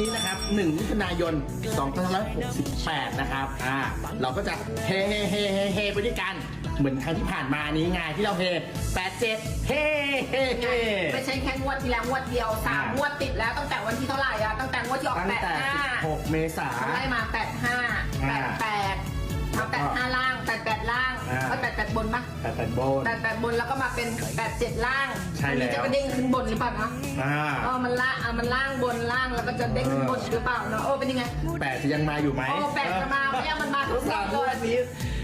นี้นะครับ1มิถุนายน2568 นะครับอ่าเราก็จะเฮเฮเฮเฮเฮไปด้วยกันเหมือนครั้งที่ผ่านมานี้ไงที่เราเฮ87เฮเฮเฮ ไม่ใช่แค่งวดที่แล้วงวดเดียวสามอ่างวดติดแล้วตั้งแต่วันที่เท่าไหร่อะตั้งแต่งวดที่ออกตั้งแปดแต่ ห้า16 เมษาไล่มาแปดห้าแปอ่าดแปดมาแปดห้าล่างแปดแปดล่าง อ่าก็แปดแปดบนปะแต่แต่โบน แปดแปดบนแล้วก็มาเป็นแปดเจ็ดล่างใช่อันี้แล้วจะกระเด้งขึ้นบนหรือเปล่านะอ่าเออมันล่างอะมันล่างบนล่างแล้วก็จะเด้งขึ้นบนหรือเปล่าเนาะโอ้เป็นยังไง แปดจะยังมาอยู่ไหมโอ้แปดจะมาไหมอะมันมาทุกสามงวดวันนี้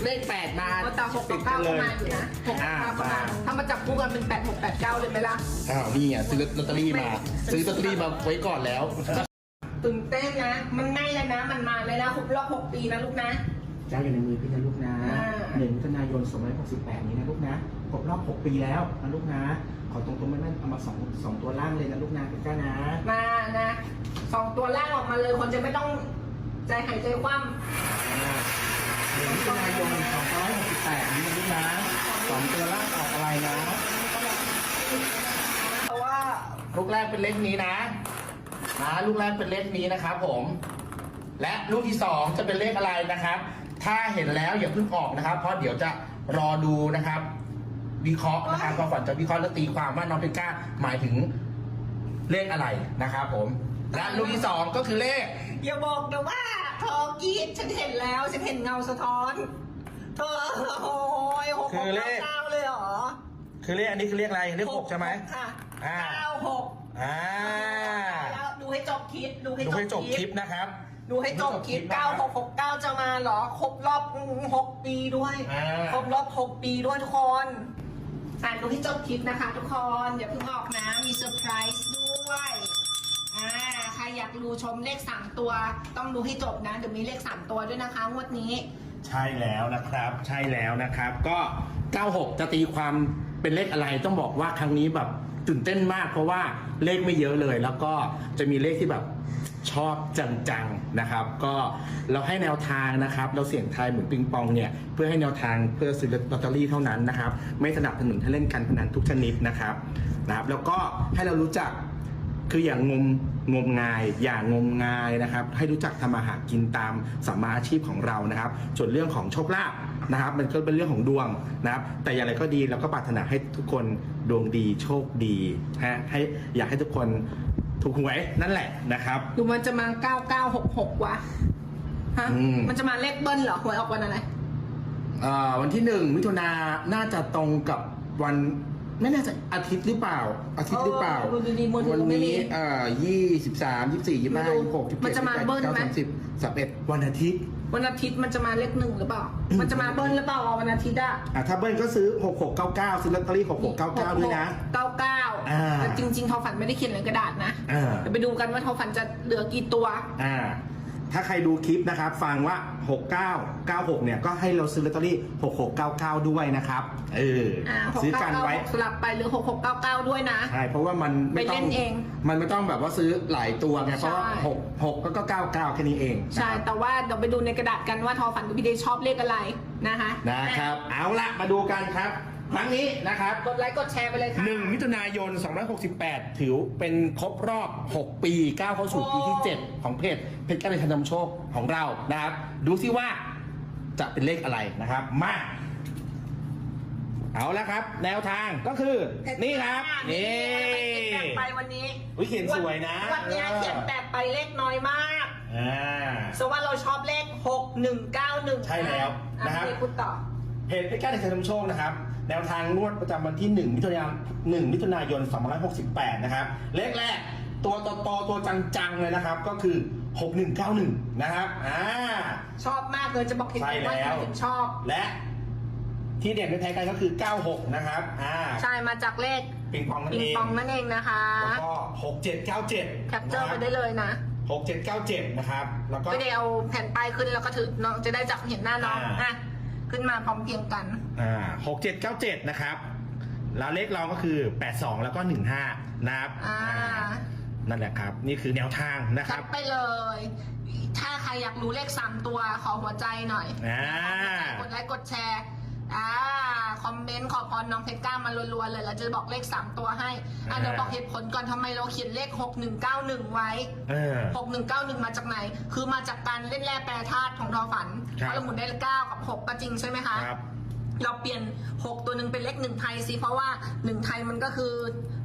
เลขแปดมาโอ้แต่หกติกับดกัเก้านเลก็ยมาอยู่นะหกกับอ่าเก้าก็มามาถ้ามาจับคู่กันเป็นแปดหกแปดเก้าเลยไหมล่ะ อ้าวนี่อะซื้อลอตเตอรี่มา ซื้อลอตเตอรี่มาไว้ก่อนแล้ว ตื่นเต้นนะ มันง่ายเลยนะ มันมาเลยนะครบรอบหกปีนะลูกนะเจ้าอยู่ในมือพี่นะลูกนะ อ่า หนึ่งมิถุนายน 2568 นี้นะลูกนะครบรอบ 6 ปีแล้วนะลูกนะ ขอตรงๆแม่นๆเอามาสองสองตัวล่างเลยนะลูกนะพี่ก้านะ มานะสองตัวล่างออกมาเลยคนจะไม่ต้องใจหายใจคว่หนึ่งมิถุนายน2568 นี้นะลูกนะสองตัวล่างออกอะไรนะำเพราะว่าลูกแรกเป็นเลขนี้นะนะลูกแรกเป็นเลขนี้นะครับผม และลูกที่สองจะเป็นเลขอะไรนะครับ ถ้าเห็นแล้วอย่าเพิ่งออกนะครับ เพราะเดี๋ยวจะ รอดูนะครับ วิเคราะห์นะครับความฝันจะวิเคราะห์และตีความว่าน้องเป็นก้าหมายถึงเลขอะไรนะครับผม และลูกที่สองก็คือเลข อย่าบอกนะว่าเธอกรีดฉันเห็นแล้ว ฉันเห็นเงาสะท้อน เธอโอ้ยหกคืหกอเลขเก้าเลยเหรอคือเลขอันนี้คือเลขอะไรเลขหกใช่ไหม ค่ะอ่า เก้าหกอ่าแล้วดูให้จบคลิปดูให้ดูให้จบคลิปปนะครับ ดูให้จบคลิปดูให้จบคลิปนะครับ9669 จะมาเหรอ ครบรอบ 6 ปีด้วย อ่า ครบรอบ 6 ปีด้วยทุกคน อ่านดูให้จบคลิปนะคะทุกคน อย่าเพิ่งออกนะ มีเซอร์ไพรส์ด้วย อ่า ใครอยากดูชมเลข 3 ตัว ต้องดูให้จบนะ เดี๋ยวมีเลข 3 ตัวด้วยนะคะงวดนี้ ใช่แล้วนะครับ ใช่แล้วนะครับ ก็ 96 จะตีความเป็นเลขอะไรต้องบอกว่าครั้งนี้แบบตื่นเต้นมาก เพราะว่าเลขไม่เยอะเลย แล้วก็จะมีเลขที่แบบ ชอบจังๆนะครับ ก็เราให้แนวทางนะครับ เราเสี่ยงทายเหมือนปิงปองเนี่ยเพื่อให้แนวทางเพื่อซื้อลอตเตอรี่เท่านั้นนะครับ ไม่สนับสนุนให้เล่นการพนันทุกชนิดนะครับนะครับ แล้วก็ให้เรารู้จักคืออย่างงมงมงายอย่างงมงายนะครับ ให้รู้จักทำอาหากินตามสัมมาอาชีพของเรานะครับ ส่วนเรื่องของโชคลาภนะครับ มันก็เป็นเรื่องของดวงนะครับ แต่อย่างไรก็ดีเราก็ปรารถนาให้ทุกคนดวงดีโชคดีฮะให้อยากให้ทุกคน ถูกหวยนั่นแหละนะครับดูมันจะมา9966ว่ะฮะอืม มันจะมาเลขเบิ้ลเหรอหวยออกวันอะไร เอ่อวันที่หนึ่งมิถุนาน่าจะตรงกับวันไม่แน่ใจอาทิตย์หรือเปล่า อาทิตย์หรือเปล่า เออดูดีๆมือถือวันไม่นี้ดีเอ่อยี่สิบสามยี่สี่ยี่ห้าไม่รู้ยี่หกยี่สิบมันเจ็ดจะมายี่สิบเบิ้ลแปดไหมเก้าสามสิบสามเอ็ดวันอาทิตย์ วันอาทิตย์มันจะมาเลขหนึ่งหรือเปล่า มันจะมาเบิ้ลหรือเปล่าวันอาทิตย์อะอะถ้าเบิ้ลก็ซื้อ 6699 ซื้อลอตเตอรี่ 6699 ด้วยนะ เก้าเก้าอ่าแต่จริงๆทอฝันไม่ได้เขียนในกระดาษนะอ่า เดี๋ยวไปดูกันว่าทอฝันจะเหลือกี่ตัว อ่า ถ้าใครดูคลิปนะครับ ฟังว่า 6996 เนี่ย ก็ให้เราซื้อลอตเตอรี่ 6699 ด้วยนะครับ เอออ่าซื้อกันไว้สลับไปหรือหกหกเก้าเก้าด้วยนะ ใช่ เพราะว่ามันไม่ต้อไปเล่งนเองมันไม่ต้องแบบว่าซื้อหลายตัวไง เพราะว่าใช่ 6 6ก็99แค่นี้เองใช่นะครับแต่ว่าเดี๋ยวไปดูในกระดาษกันว่าทอฝันกับพี่เดชชอบเลขอะไรนะคะ นะครับ เอาละมาดูกันครับ ครั้งนี้นะครับ กดไลค์กดแชร์ไปเลยค่ะ 1มิถุนายน 268 ถือเป็นครบรอบ 6 ปีก้าวเข้าสู่ปีที่ 7 ของเพจเพจการเงินนำโชคของเรานะครับ ดูซิว่าจะเป็นเลขอะไรนะครับ มาเอาละครับ แนวทางก็คือ นี่ครับนี่แปะไปวันนี้อุ๊ยเขียนสวยนะ วันนี้เขียนแปะไปเลขน้อยมากอ่าสว่าเราชอบเลข6191ใช่แล้วนะครับอ่พี่พูดต่อ เพจเพชรการเงินนำโชคนะครับ แนวทางงวดประจำวันที่1มิถุนายน1มิถุนายน2568 นะครับ เลขแรกตัวโตๆตัวจังๆเลยนะครับ ก็คือ 6191 นะครับ อ่า ชอบมากเลยจะบอกเหตุใช่ผลว่าแล้วทำไมถึงชอบ และที่เด่นไม่แพ้กันก็คือ 96 นะครับ อ่า ใช่มาจากเลขปิงปองนั่นปิงเองปองนั่นเองนะคะ แล้วก็ 6797 แคปเจอร์ไปได้เลยนะ 6797 นะครับ แล้วก็ไม่ได้เอาแผ่นป้ายขึ้นแล้วก็ถือน้องจะได้จับเห็นหน้าน้องอ่าอะ ขึ้นมาพร้อมเพรียงกัน อ่า6797นะครับ แล้วเลขรองก็คือ82แล้วก็15นะครับอ่า นั่นแหละครับ นี่คือแนวทางนะคจัรัดบไปเลย ถ้าใครอยากรู้เลขสามตัวขอหัวใจหน่อยอ่ากดไลค์กดแชร์ อ่าคอมเมนต์ขอพรน้องเพชรกล้ามารัวๆเลยเราจะบอกเลข3ตัวให้อะอ่าเดี๋ยวบอกเหตุผลก่อนทำไมเราเขียนเลข6191ไว้ เออ6191มาจากไหน คือมาจากการเล่นแร่แปรธาตุของทอฝันครับ เพราะเราหมุนได้เก้ากับ6ก็จริงใช่ไหมคะครับ เราเปลี่ยน6ตัวหนึ่งเป็นเลขหนึ่งไทยสิเพราะว่าหนึ่งไทยมันก็คือ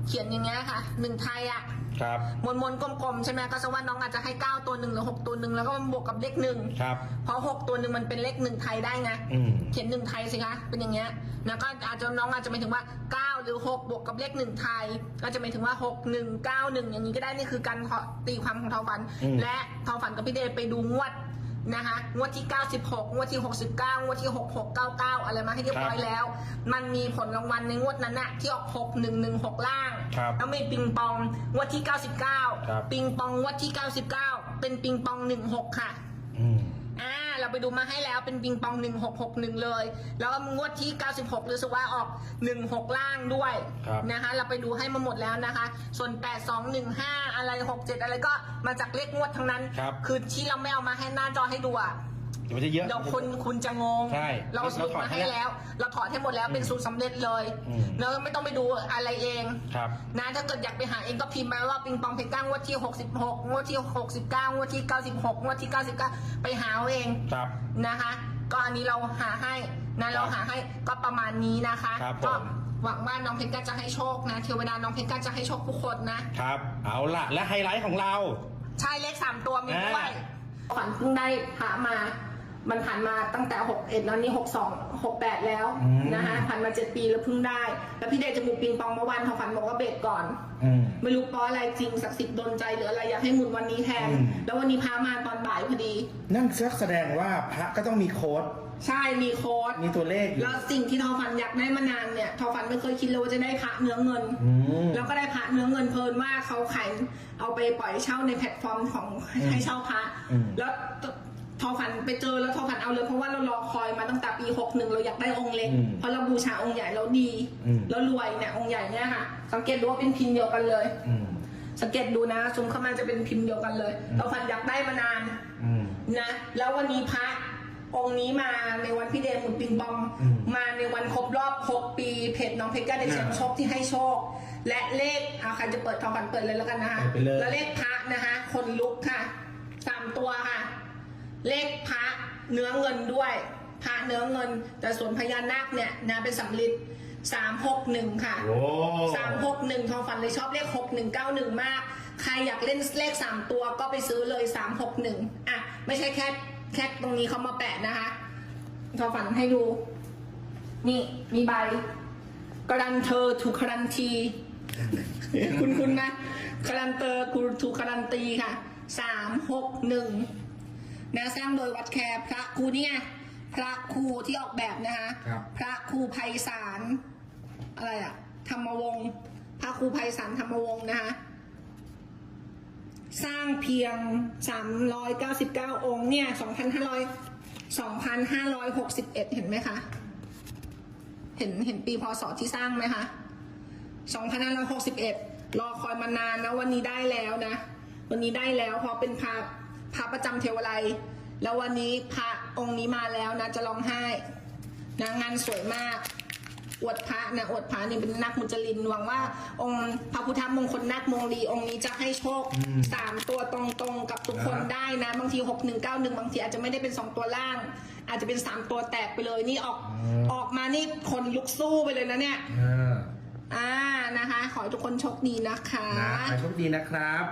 เขียนอย่างเงี้ยค่ะหนึ่งไทยอะครับมวนมวนๆกลมๆใช่ไหมก็สว่าน้องอาจจะให้9ตัวหนึ่งหรือ6ตัวหนึ่งแล้วก็มาบวกกับเลขหนึ่งครับเพราะ6ตัวหนึ่งมันเป็นเลขหนึ่งไทยได้ไงอืมเขียนหนึ่งไทยสิคะเป็นอย่างเงี้ยแล้วก็อาจจะน้องอาจจะหมายถึงว่า9หรือ6บวกกับเลขหนึ่งไทย ก็จะหมายถึงว่า6 1 9 1อย่างนี้ก็ได้นี่คือการตีความของทอฝันอืมและทอฝันกับพี่เดชไปดูงวด นะคะงวดที่ 96 งวดที่ 69 งวดที่ 6699 อะไรมาให้เรียบร้อยแล้ว มันมีผลรางวัลในงวดนั้นน่ะที่ออก6116 ล่าง ครับแล้วมีปิงปองงวดที่ ครับ 99 ปิงปองงวดที่ 99 เป็นปิงปอง 16 ค่ะอืมอ่าเรา ไปดูมาให้แล้วเป็นปิงปอง 1661 เลย แล้วก็งวดที่ 96รู้สึกว่าออก 16 ล่างด้วยครับนะคะ เราไปดูให้มาหมดแล้วนะคะ ส่วน 8215 อะไร 67 อะไรก็มาจากเลขงวดทั้งนั้นครับคือที่เราไม่เอามาให้หน้าจอให้ดูอะ เดี๋ยวมันจะเยอะ เดี๋ยวคุณคุณจะงง ใช่เราสรุปมาให้แล้ว เราถอดให้หมดแล้วเป็นสูตรสำเร็จเลยอืมเนอะไม่ต้องไปดูอะไรเอง ครับ นะถ้าเกิดอยากไปหาเองก็พิมพ์มาว่าปิงปองเพชรก้างวดที่ 66งวดที่ 69งวดที่ 96งวดที่ 99 ไปหาเอาเองครับ นะคะ ก็อันนี้เราหาให้นะเราหาให้ก็ประมาณนี้นะคะ ครับผม ก็หวังว่าน้องเพชรก้าจะให้โชคนะเทวดาน้องเพชรก้าจะให้โชคทุกคนนะ ครับ เอาล่ะ และไฮไลท์ของเรา ใช่เลขสามตัวมีด้วยอ่าขวัญเพิ่งได้พระมา มันผ่านมาตั้งแต่หกเอ็ดแล้วนี่หกสองหกแปดแล้วอืม นะคะผ่านมาเจ็ดปีแล้วเพิ่งได้ แล้วพี่เดชจะหมุนปิงปองเมื่อวันของขวัญบอกว่าเบรกก่อน อืม ไม่รู้เพราะอะไรจริงศักดิ์สิทธิ์โดนใจหรืออะไรอยากให้หมุนวันนี้แทน อืม แล้ววันนี้พามาตอนบ่ายพอดี นั่นแสดงว่าพระก็ต้องมีโค้ด ใช่มีโค้ดมีตัวเลขอยู่ แล้วสิ่งที่ทอฝันอยากได้มานานเนี่ยทอฝันไม่เคยคิดเลยว่าจะได้พระเนื้อเงิน อืม แล้วก็ได้พระเนื้อเงินเพลินมากเขาขายเอาไปปล่อยเช่าในแพลตฟอร์มของอืมให้เช่าพระ อืม แล้ว ทอฝันไปเจอแล้วทอฝันเอาเลยเพราะว่าเรารอคอยมาตั้งแต่ปี61เราอยากได้องค์เล็ก อืมเพราะเราบูชาองค์ใหญ่แล้วดีอืม แล้วรวยเนี่ยองค์ใหญ่เนี่ยค่ะ สังเกตดูว่าเป็นพิมพ์เดียวกันเลย อืม สังเกตดูนะซูมเข้ามาจะเป็นพิมพ์เดียวกันเลยอืม ทอฝันอยากได้มานานอืม นะ แล้ววันนี้พระองค์นี้มาในวันพี่เดชหมุนปิงปอง อืมมาในวันครบรอบ 6 ปีเพจน้องเพชรก้าได้เสียงอ่าโชคที่ให้โชค และเลขอาใครจะเปิดทองฝันเปิดเลยแล้วกันนะคะเปิดไปเลย แล้วเลขพระนะคะคนลุกค่ะสามตัวค่ะ เลขพระเนื้อเงินด้วย พระเนื้อเงิน แต่ส่วนพญานาคเนี่ยนะเป็นสำลิดสามหกหนึ่งค่ะโอ้ สามหกหนึ่งทองฝันเลยชอบเลขหกหนึ่งเก้าหนึ่งมาก ใครอยากเล่นเลขสามตัวก็ไปซื้อเลยสามหกหนึ่งอะ ไม่ใช่แค่แค่ตรงนี้เขามาแปะนะคะทองฝันให้ดู นี่มีใบกรันเธอถูกการันตีคุณคุณนะการันเตอร์กูถูกการันตีค่ะสามหกหนึ่ง นะสร้างโดยวัดแคร์พระครูเนี่ยพระครูที่ออกแบบนะคะครับ พระครูไพศาลอะไรอะธรรมวงศ์พระครูไพศาลธรรมวงศ์นะคะสร้างเพียง 399 องค์เนี่ย 2,500 2,561 เห็นไหมคะ เห็นเห็นปีพศที่สร้างไหมคะ 2561 รอคอยมานานนะวันนี้ได้แล้วนะ วันนี้ได้แล้วเพราะเป็นพระ พระประจำเทวไลยแล้ววันนี้พระองค์นี้มาแล้วนะจะร้องไห้นะงานสวยมากอวดพระนะอวดพระนี่เป็นนักมุจลินหวังว่า องค์พระพุทธมงคลนาคมงลีองค์นี้จะให้โชคอืมสามตัวตรงๆกับทุกคนนะได้นะ บางทีหกหนึ่งเก้าหนึ่งบางทีอาจจะไม่ได้เป็นสองตัวล่าง อาจจะเป็นสามตัวแตกไปเลยนี่ออกอืมออกมานี่คนลุกสู้ไปเลยนะเนี่ยอ่าอ่านะคะ ขอให้ทุกคนโชคดีนะคะนะขอให้โชคดีนะครับ